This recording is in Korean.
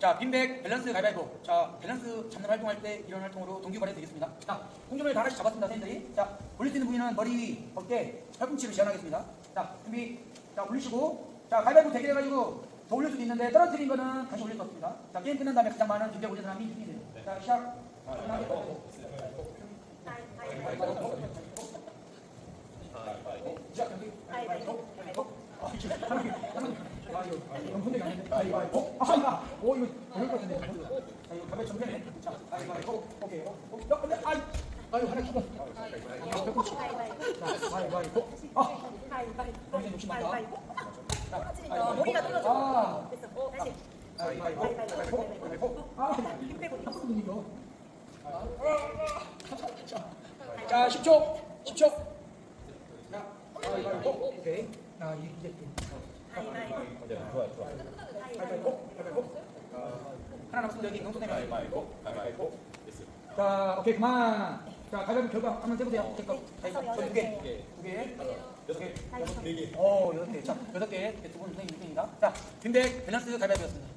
자, 빈백 밸런스 가위바위보. 자, 밸런스 잡는 활동할 때 이런 활동으로 동기 거래 되겠습니다. 자, 공중을 다 하나씩 잡았습니다, 선생님들이. 자, 올릴 수 있는 부위는 머리 위, 어깨, 팔꿈치로 제한하겠습니다. 자, 준비. 자, 올리시고. 자, 가위바위보 대결해가지고 더 올릴 수도 있는데 떨어뜨린 거는 다시 올릴 수 없습니다. 자, 게임 끝난 다음에 가장 많은 빈백 올린 사람이 이기게 돼요. 자, 시작. 시작, 경기. 가위바위보. 아, 이거 사람이, 사람이. 아. 아, 아, 같은데. 자, 이거 가볍게 정리해. 자, 가위바위보. 오케이. 어, 어, 야, 근데, 아이, 아유, 하나 키고. 아, 벽꼬치. 자, 가위바위보. 아, 선생님 욕심 많다. 자, 너 머리가 떨어져. 아, 됐어. 어, 다시. 가위바위보. 가위바위보. 가위바위보. 아, 힘 빼고. 한번 이거. 아, 자, 자, 10초. 10초. 자, 가위바위보. 오케이. 가위바위보. 가위바위보. 가위바위보. 하나 남았습니다. 여기 명소되면. 가위바위보, 가위바위보. 됐어요. 자, 오케이, 그만. 자, 가위바위보 결과 한번 세보세요. 제거 가위바위보 두 개. 개. 두 개. 여섯 개. 네 개. 오, 여섯 개. 자, 여섯 개. 두 분 선생님 1등입니다. 자, 빈백 밸런스 가위바위보였습니다.